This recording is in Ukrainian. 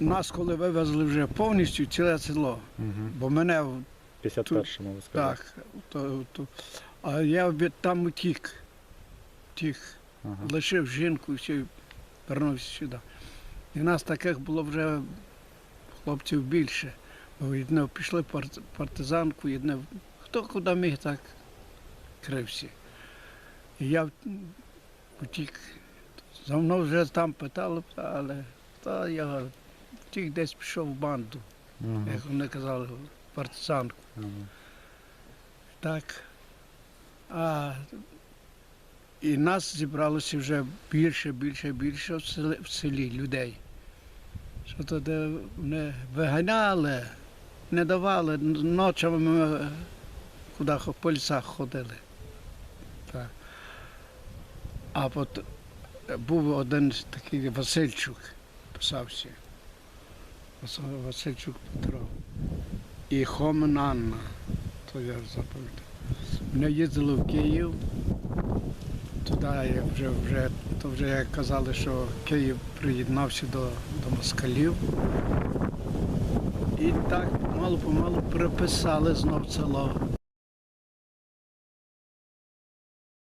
нас, коли вивезли вже повністю ціле село, бо мене в- 51-му ви сказали. так, то, то, а я від там утік. Утік. Ага. лишив жінку і все, вернувся сюди. І нас таких було вже хлопців більше. Бо одне пішли пар- партизанку, одне хто куди міг, так крився. І я м, втік. За мною вже там питали, але та я втік десь пішов в банду, Ага. як вони казали, в партизанку. Ага. Так. А, і нас зібралося вже більше, більше, більше в селі, в селі людей. Що туди не виганяли, не давали. Ночами ми куди по лісах ходили. Так. А от був один такий Васильчук, писався. Вас- Васильчук Петро. І Хомин Анна то я запам'ятав. Мене їздили в Київ. Туди вже, вже, то вже як казали, що Київ приєднався до, до москалів. І так помалу-помалу приписали знов село